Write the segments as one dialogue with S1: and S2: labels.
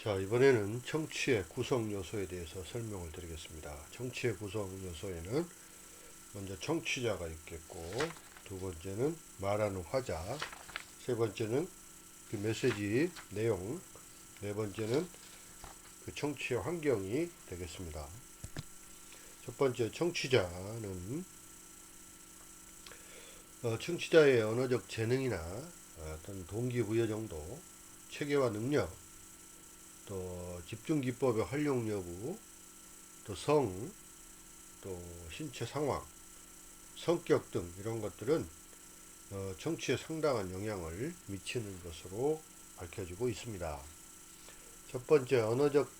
S1: 자, 이번에는 청취의 구성 요소에 대해서 설명을 드리겠습니다. 청취의 구성 요소에는 먼저 청취자가 있겠고, 두 번째는 말하는 화자, 세 번째는 그 메시지 내용, 네 번째는 그 청취의 환경이 되겠습니다. 첫 번째 청취자는 어, 청취자의 언어적 재능이나 어떤 동기부여 정도, 체계와 능력, 또 집중 기법의 활용 여부, 또 성, 또 신체 상황, 성격 등 이런 것들은 어, 정치에 상당한 영향을 미치는 것으로 밝혀지고 있습니다. 첫 번째 언어적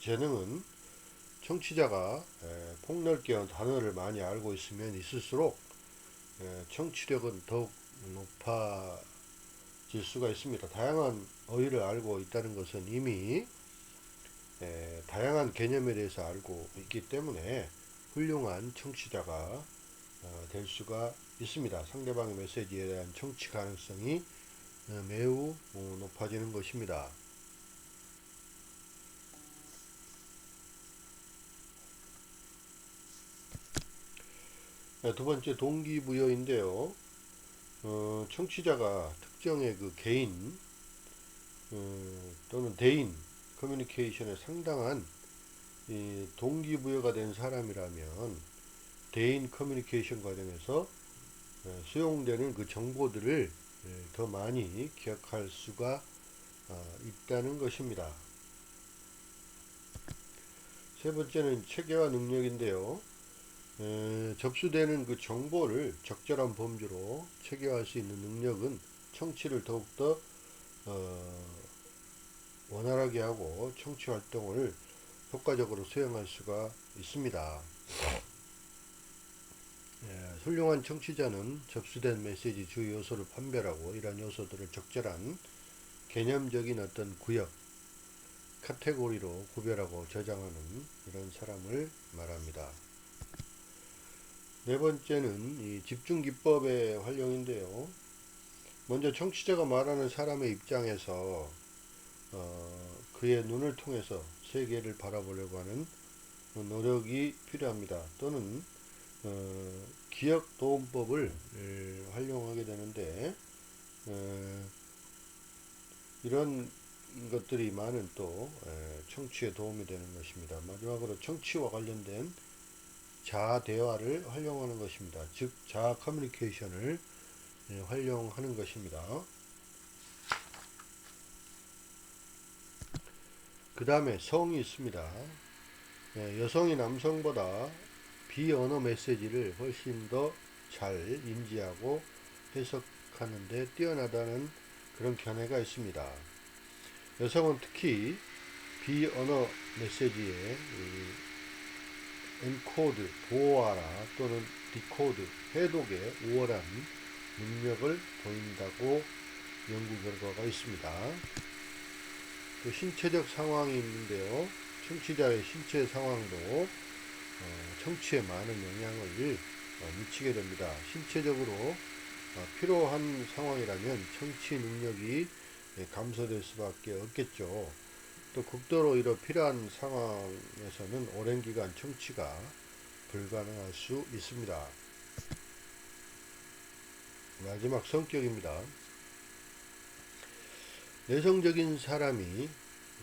S1: 재능은 청취자가 에, 폭넓게 단어를 많이 알고 있으면 있을수록 에, 청취력은 더욱 높아 질 수가 있습니다. 다양한 어휘를 알고 있다는 것은 이미 에, 다양한 개념에 대해서 알고 있기 때문에 훌륭한 청취자가 어, 될 수가 있습니다. 상대방의 메시지에 대한 청취 가능성이 어, 매우 어, 높아지는 것입니다. 네, 두 번째 동기부여인데요. 어, 청취자가 특정의 그 개인 어, 또는 대인 커뮤니케이션에 상당한 이 동기부여가 된 사람이라면 대인 커뮤니케이션 과정에서 어, 수용되는 그 정보들을 예, 더 많이 기억할 수가 어, 있다는 것입니다. 세 번째는 체계화 능력인데요. 에, 접수되는 그 정보를 적절한 범주로 체계화할 수 있는 능력은 청취를 더욱더 어, 원활하게 하고 청취 활동을 효과적으로 수행할 수가 있습니다. 예, 훌륭한 청취자는 접수된 메시지 주 요소를 판별하고 이러한 요소들을 적절한 개념적인 어떤 구역, 카테고리로 구별하고 저장하는 이런 사람을 말합니다. 네 번째는 이 집중 기법의 활용인데요. 먼저 청취자가 말하는 사람의 입장에서 어, 그의 눈을 통해서 세계를 바라보려고 하는 노력이 필요합니다. 또는 어, 기억 도움법을 에, 활용하게 되는데 에, 이런 것들이 많은 또 에, 청취에 도움이 되는 것입니다. 마지막으로 청취와 관련된 자아 대화를 활용하는 것입니다. 즉 자아 커뮤니케이션을 예, 활용하는 것입니다. 그 다음에 성이 있습니다. 예, 여성이 남성보다 비언어 메시지를 훨씬 더 잘 인지하고 해석하는데 뛰어나다는 그런 견해가 있습니다. 여성은 특히 비언어 메시지에 엔코드, 보호하라 또는 디코드, 해독에 우월한 능력을 보인다고 연구 결과가 있습니다. 또 신체적 상황이 있는데요. 청취자의 신체 상황도 어, 청취에 많은 영향을 어, 미치게 됩니다. 신체적으로 어, 필요한 상황이라면 청취 능력이 예, 감소될 수밖에 없겠죠. 또 극도로 이러 필요한 상황에서는 오랜 기간 청취가 불가능할 수 있습니다. 마지막 성격입니다. 내성적인 사람이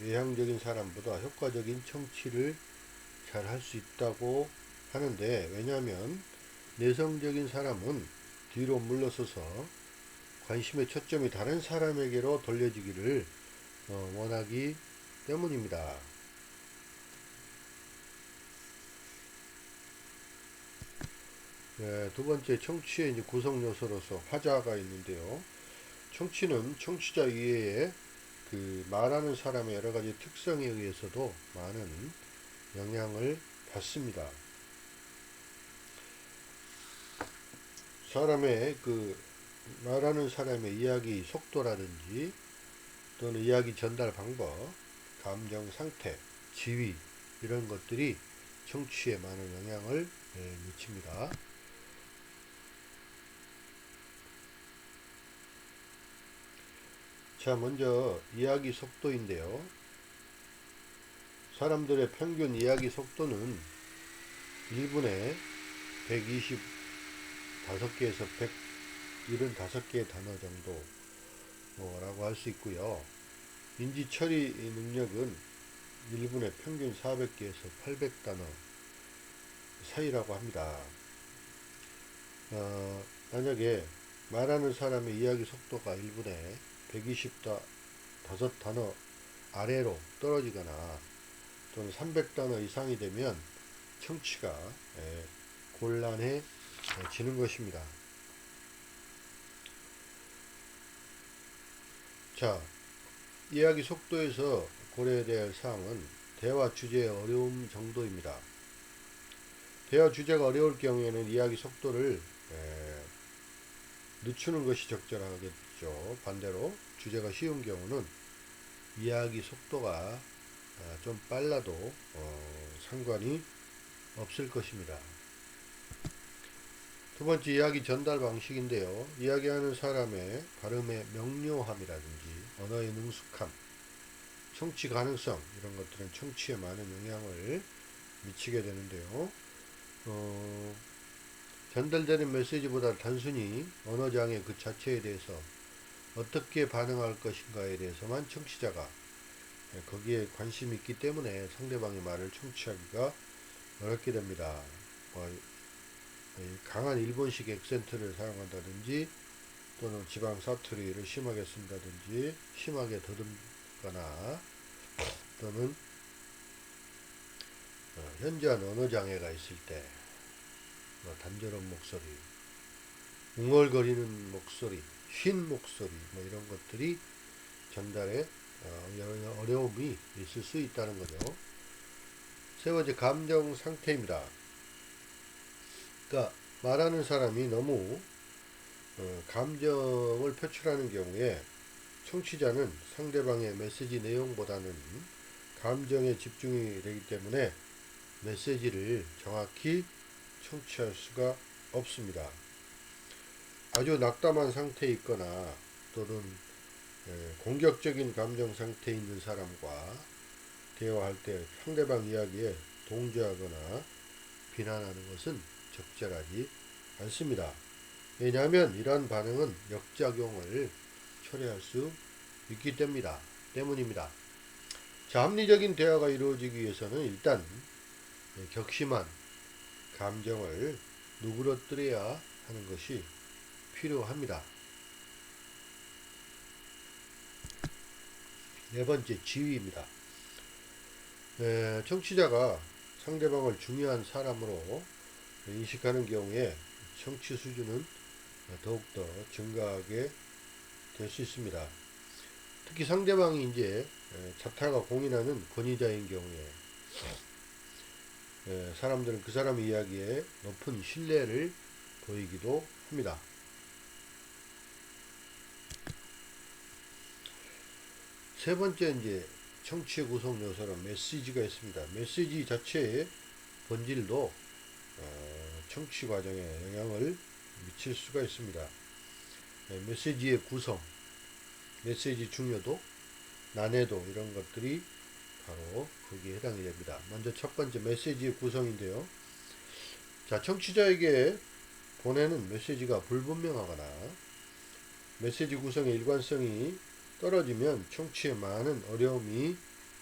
S1: 외향적인 사람보다 효과적인 청취를 잘 할 수 있다고 하는데 왜냐하면 내성적인 사람은 뒤로 물러서서 관심의 초점이 다른 사람에게로 돌려지기를 어, 원하기 때문입니다. 네, 두 번째 청취의 이제 구성 요소로서 화자가 있는데요. 청취는 청취자 이외에 그 말하는 사람의 여러 가지 특성에 의해서도 많은 영향을 받습니다. 사람의 그 말하는 사람의 이야기 속도라든지 또는 이야기 전달 방법, 감정 상태, 지위 이런 것들이 청취에 많은 영향을 예, 미칩니다. 자, 먼저 이야기 속도인데요. 사람들의 평균 이야기 속도는 1분에 125개에서 175개의 단어 정도라고 할 수 있고요. 인지 처리 능력은 1분에 평균 400개에서 800단어 사이라고 합니다. 어, 만약에 말하는 사람의 이야기 속도가 1분에 125단어 아래로 떨어지거나 또는 300단어 이상이 되면 청취가 예, 곤란해지는 것입니다. 자, 이야기 속도에서 고려해야 할 사항은 대화 주제의 어려움 정도입니다. 대화 주제가 어려울 경우에는 이야기 속도를 에, 늦추는 것이 적절하겠죠. 반대로 주제가 쉬운 경우는 이야기 속도가 아, 좀 빨라도 어, 상관이 없을 것입니다. 두 번째 이야기 전달 방식인데요. 이야기하는 사람의 발음의 명료함이라든지 언어의 능숙함, 청취 가능성 이런 것들은 청취에 많은 영향을 미치게 되는데요. 어, 전달되는 메시지보다 단순히 언어장애 그 자체에 대해서 어떻게 반응할 것인가에 대해서만 청취자가 거기에 관심이 있기 때문에 상대방의 말을 청취하기가 어렵게 됩니다. 뭐, 강한 일본식 액센트를 사용한다든지 또는 지방 사투리를 심하게 쓴다든지 심하게 더듬거나 또는 어, 현저한 언어 장애가 있을 때뭐 단조로운 목소리, 웅얼거리는 목소리, 쉰 목소리 뭐 이런 것들이 전달에 어, 어려움이 있을 수 있다는 거죠. 세 번째 감정 상태입니다. 그러니까 말하는 사람이 너무 어, 감정을 표출하는 경우에 청취자는 상대방의 메시지 내용보다는 감정에 집중이 되기 때문에 메시지를 정확히 청취할 수가 없습니다. 아주 낙담한 상태에 있거나 또는 공격적인 감정 상태에 있는 사람과 대화할 때 상대방 이야기에 동조하거나 비난하는 것은 적절하지 않습니다. 왜냐하면 이러한 반응은 역작용을 초래할 수 있기 때문이다. 때문입니다. 자, 합리적인 대화가 이루어지기 위해서는 일단 격심한 감정을 누그러뜨려야 하는 것이 필요합니다. 네 번째, 지위입니다. 에, 청취자가 상대방을 중요한 사람으로 인식하는 경우에 청취 수준은 더욱더 증가하게 될 수 있습니다. 특히 상대방이 이제 자타가 공인하는 권위자인 경우에 사람들은 그 사람의 이야기에 높은 신뢰를 보이기도 합니다. 세 번째 이제 청취의 구성 요소는 메시지가 있습니다. 메시지 자체의 본질도 어, 청취 과정에 영향을 미칠 수가 있습니다. 네, 메시지의 구성, 메시지 중요도, 난해도 이런 것들이 바로 거기에 해당이 됩니다. 먼저 첫 번째 메시지의 구성인데요. 자, 청취자에게 보내는 메시지가 불분명하거나 메시지 구성의 일관성이 떨어지면 청취에 많은 어려움이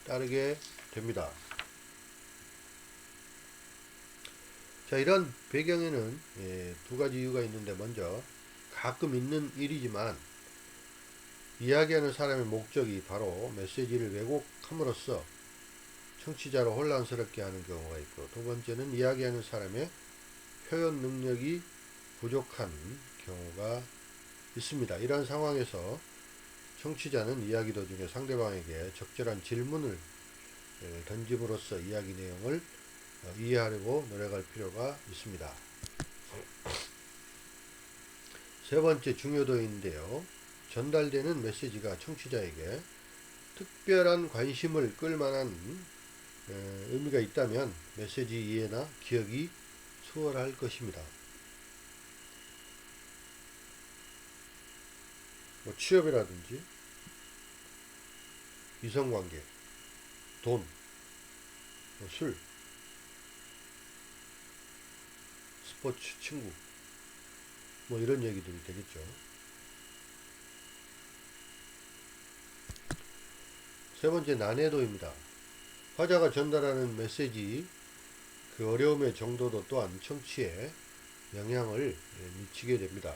S1: 따르게 됩니다. 자, 이런 배경에는 예, 두 가지 이유가 있는데 먼저 가끔 있는 일이지만 이야기하는 사람의 목적이 바로 메시지를 왜곡함으로써 청취자를 혼란스럽게 하는 경우가 있고 두 번째는 이야기하는 사람의 표현 능력이 부족한 경우가 있습니다. 이런 상황에서 청취자는 이야기 도중에 상대방에게 적절한 질문을 예, 던짐으로써 이야기 내용을 어, 이해하려고 노력할 필요가 있습니다. 세 번째 중요도인데요. 전달되는 메시지가 청취자에게 특별한 관심을 끌만한 의미가 있다면 메시지 이해나 기억이 수월할 것입니다. 뭐 취업이라든지 이성관계, 돈, 뭐 술, 스포츠, 친구, 뭐 이런 얘기들이 되겠죠. 세 번째 난해도입니다. 화자가 전달하는 메시지 그 어려움의 정도도 또한 청취에 영향을 예, 미치게 됩니다.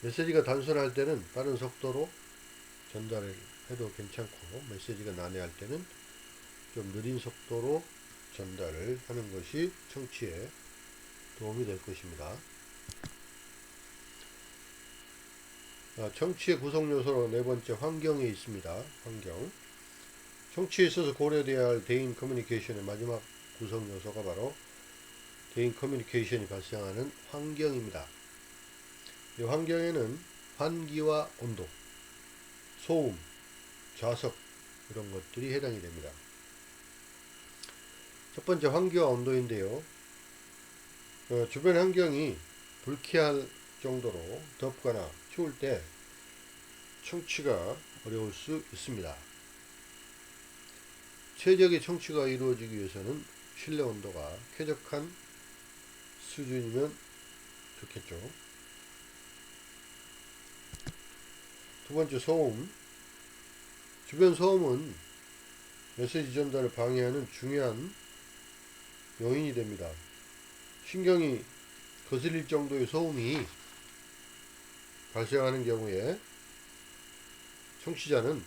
S1: 메시지가 단순할 때는 빠른 속도로 전달을 해도 괜찮고 메시지가 난해할 때는 좀 느린 속도로 전달을 하는 것이 청취에 도움이 될 것입니다. 아, 청취의 구성 요소로 네 번째 환경에 있습니다. 환경. 청취에 있어서 고려되어야 할 대인 커뮤니케이션의 마지막 구성 요소가 바로 대인 커뮤니케이션이 발생하는 환경입니다. 이 환경에는 환기와 온도, 소음, 좌석 이런 것들이 해당이 됩니다. 첫 번째 환기와 온도인데요. 어, 주변 환경이 불쾌할 정도로 덥거나 추울 때 청취가 어려울 수 있습니다. 최적의 청취가 이루어지기 위해서는 실내 온도가 쾌적한 수준이면 좋겠죠. 두 번째 소음. 주변 소음은 메시지 전달을 방해하는 중요한 요인이 됩니다. 신경이 거슬릴 정도의 소음이 발생하는 경우에 청취자는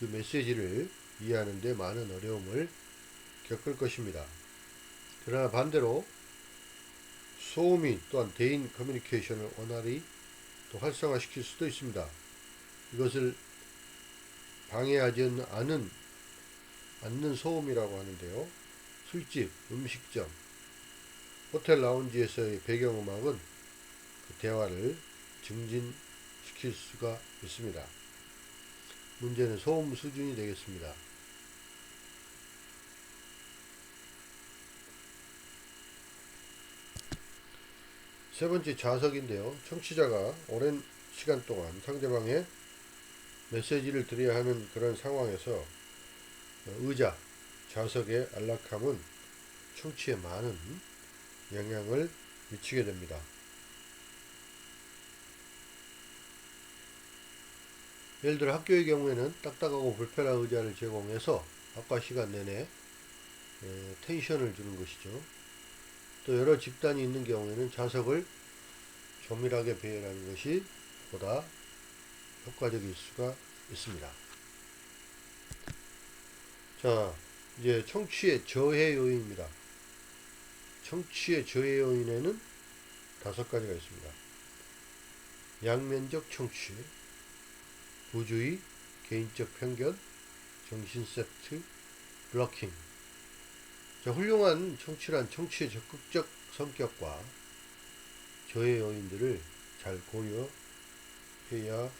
S1: 그 메시지를 이해하는 데 많은 어려움을 겪을 것입니다. 그러나 반대로 소음이 또한 대인 커뮤니케이션을 원활히 또 활성화시킬 수도 있습니다. 이것을 방해하지 않은 않는 소음이라고 하는데요. 술집, 음식점, 호텔 라운지에서의 배경음악은 그 대화를 증진시킬 수가 있습니다. 문제는 소음 수준이 되겠습니다. 세 번째 좌석인데요. 청취자가 오랜 시간 동안 상대방의 메시지를 드려야 하는 그런 상황에서 의자, 좌석의 안락함은 청취에 많은 영향을 미치게 됩니다. 예를 들어 학교의 경우에는 딱딱하고 불편한 의자를 제공해서 학과 시간 내내 텐션을 주는 것이죠. 또 여러 집단이 있는 경우에는 좌석을 조밀하게 배열하는 것이 보다 효과적일 수가 있습니다. 자, 이제 청취의 저해 요인입니다. 청취의 저해 요인에는 다섯 가지가 있습니다. 양면적 청취, 부주의, 개인적 편견, 정신 세트, 블러킹. 자, 훌륭한 청취란 청취의 적극적 성격과 저해 요인들을 잘 고려해야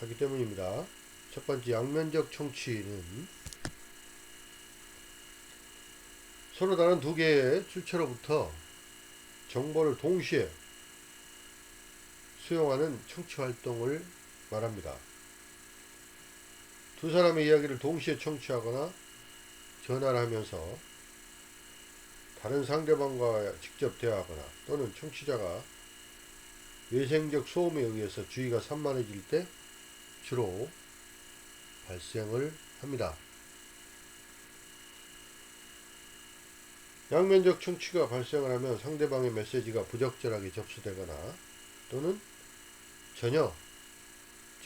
S1: 하기 때문입니다. 첫 번째 양면적 청취는 서로 다른 두 개의 출처로부터 정보를 동시에 수용하는 청취 활동을 말합니다. 두 사람의 이야기를 동시에 청취하거나 전화를 하면서 다른 상대방과 직접 대화하거나 또는 청취자가 외생적 소음에 의해서 주의가 산만해질 때 주로 발생을 합니다. 양면적 청취가 발생을 하면 상대방의 메시지가 부적절하게 접수되거나 또는 전혀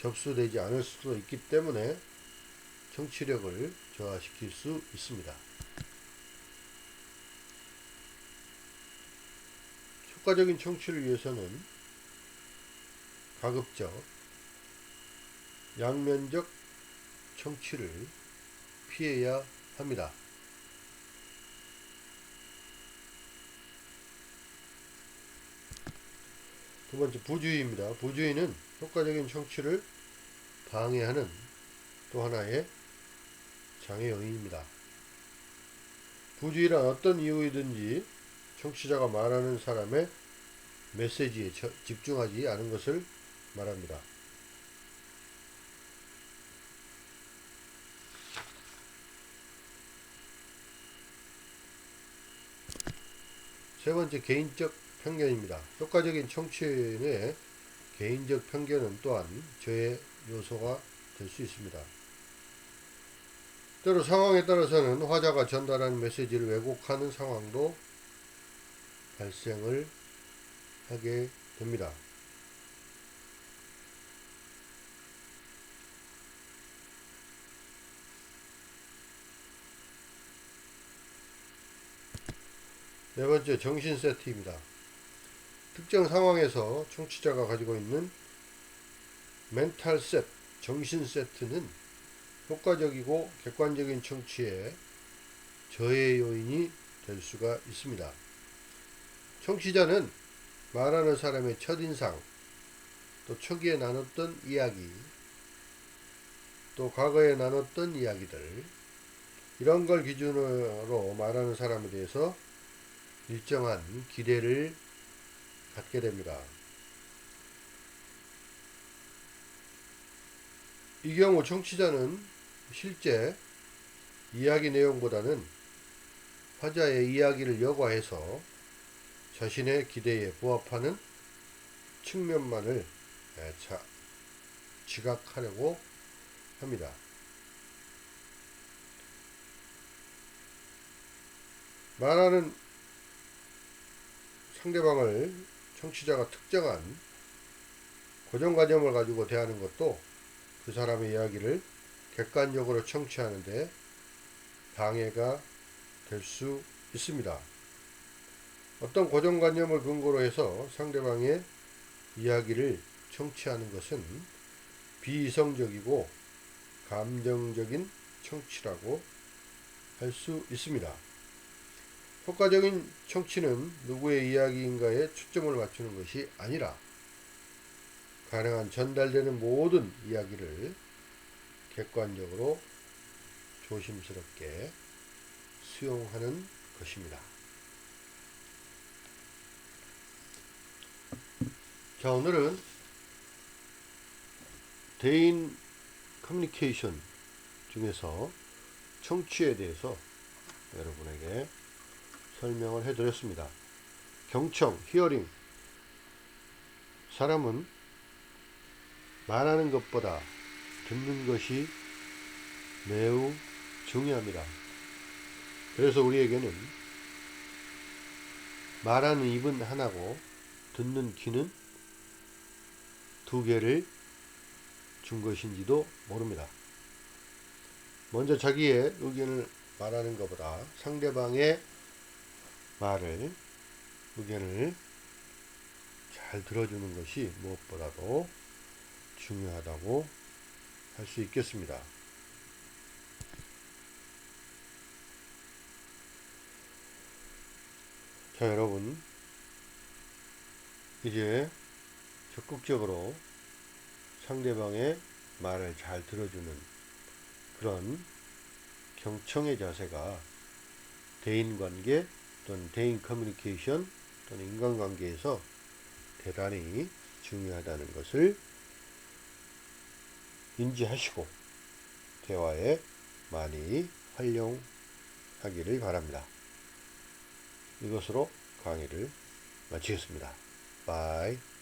S1: 접수되지 않을 수도 있기 때문에 청취력을 저하시킬 수 있습니다. 효과적인 청취를 위해서는 가급적 양면적 청취를 피해야 합니다. 두 번째 부주의입니다. 부주의는 효과적인 청취를 방해하는 또 하나의 장애 요인입니다. 부주의란 어떤 이유이든지 청취자가 말하는 사람의 메시지에 저- 집중하지 않은 것을 말합니다. 세 번째 개인적 편견입니다. 효과적인 청취의 개인적 편견은 또한 저의 요소가 될 수 있습니다. 때로 상황에 따라서는 화자가 전달하는 메시지를 왜곡하는 상황도 발생을 하게 됩니다. 네 번째 정신 세트입니다. 특정 상황에서 청취자가 가지고 있는 멘탈 세트, 정신 세트는 효과적이고 객관적인 청취에 저해 요인이 될 수가 있습니다. 청취자는 말하는 사람의 첫인상, 또 초기에 나눴던 이야기, 또 과거에 나눴던 이야기들, 이런 걸 기준으로 말하는 사람에 대해서 일정한 기대를 갖게 됩니다. 이 경우 청취자는 실제 이야기 내용보다는 화자의 이야기를 여과해서 자신의 기대에 부합하는 측면만을 에, 자, 지각하려고 합니다. 말하는 상대방을 청취자가 특정한 고정관념을 가지고 대하는 것도 그 사람의 이야기를 객관적으로 청취하는데 방해가 될 수 있습니다. 어떤 고정관념을 근거로 해서 상대방의 이야기를 청취하는 것은 비이성적이고 감정적인 청취라고 할 수 있습니다. 효과적인 청취는 누구의 이야기인가에 초점을 맞추는 것이 아니라 가능한 전달되는 모든 이야기를 객관적으로 조심스럽게 수용하는 것입니다. 자, 오늘은 대인 커뮤니케이션 중에서 청취에 대해서 여러분에게 설명을 해드렸습니다. 경청, 히어링. 사람은 말하는 것보다 듣는 것이 매우 중요합니다. 그래서 우리에게는 말하는 입은 하나고 듣는 귀는 두 개를 준 것인지도 모릅니다. 먼저 자기의 의견을 말하는 것보다 상대방의 말을 의견을 잘 들어주는 것이 무엇보다도 중요하다고 할 수 있겠습니다. 자, 여러분. 이제 적극적으로 상대방의 말을 잘 들어주는 그런 경청의 자세가 대인관계 또는 대인 커뮤니케이션 또는 인간관계에서 대단히 중요하다는 것을 인지하시고 대화에 많이 활용하기를 바랍니다. 이것으로 강의를 마치겠습니다. 바이.